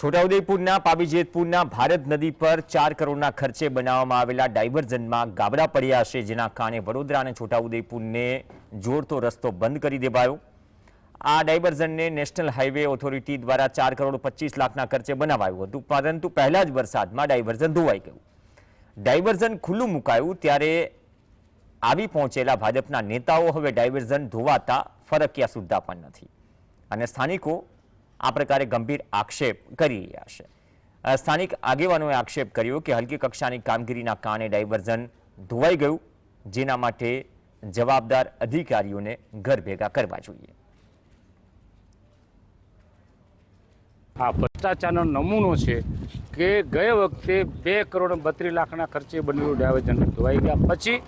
છોટાઉદેપુરના પાવીજેતપુરના ભારત નદી પર ચાર કરોડના ખર્ચે બનાવવામાં આવેલા ડાયવર્ઝનમાં ગાબડા પડ્યા છે, જેના કારણે વડોદરા અને છોટાઉદેપુરને જોડતો રસ્તો બંધ કરી દેવાયો. આ ડાયવર્ઝનને નેશનલ હાઈવે ઓથોરિટી દ્વારા ચાર કરોડ પચીસ લાખના ખર્ચે બનાવાયું હતું, પરંતુ પહેલા જ વરસાદમાં ડાયવર્ઝન ધોવાઈ ગયું. ડાયવર્ઝન ખુલ્લું મુકાયું ત્યારે આવી પહોંચેલા ભાજપના નેતાઓ હવે ડાયવર્ઝન ધોવાતા ફરકિયા સુદ્ધા પણ નથી. અને સ્થાનિકો આ પ્રકારે ગંભીર આક્ષેપ કરી રહ્યા છે. સ્થાનિક આગેવાનોએ આક્ષેપ કર્યો કે હલકી કક્ષાની કામગીરીના કારણે ડાયવર્ઝન ધોવાઈ ગયું, જેના માટે જવાબદાર અધિકારીઓને ઘર ભેગા કરવા જોઈએ. આ ભ્રષ્ટાચારનો નમૂનો છે કે ગયે વખતે બે કરોડ બત્રીસ લાખના ખર્ચે બનેલું ડાયવર્ઝન ધોવાઈ ગયા પછી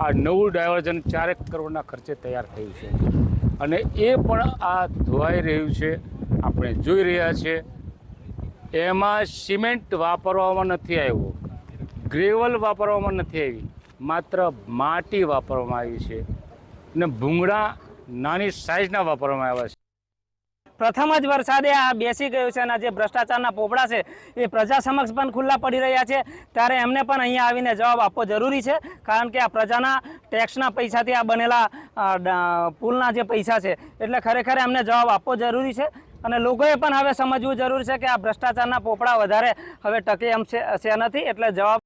આ નવું ડાયવર્ઝન ચારેક કરોડના ખર્ચે તૈયાર થયું છે. અને એ પણ આ ધોવાઈ રહ્યું છે આપણે જોઈ રહ્યા છે. એમાં સિમેન્ટ વાપરવામાં નથી આવ્યો. ગ્રેવલ વાપરવામાં નથી આવી. માત્ર માટી વાપરવામાં આવી છે. અને ભૂંગળા નાની સાઇઝના વાપરવામાં આવ્યા છે. પ્રથમ જ વરસાદે આ બેસી ગયું છે અને જે ભ્રષ્ટાચારના પોપડા છે, એ પ્રજા સમક્ષ પણ ખુલ્લા પડી રહ્યા છે. ત્યારે એમને પણ અહીંયા આવીને જવાબ આપવો જરૂરી છે, કારણ કે આ પ્રજાના ટેક્સના પૈસાથી આ બનેલા પુલના જે પૈસા છે, એટલે ખરેખર એમને જવાબ આપવો જરૂરી છે. અને લોકોએ પણ હવે સમજવું જરૂર છે કે આ ભ્રષ્ટાચારના પોપડા વધારે હવે ટકે એમ છે નથી, એટલે જવાબ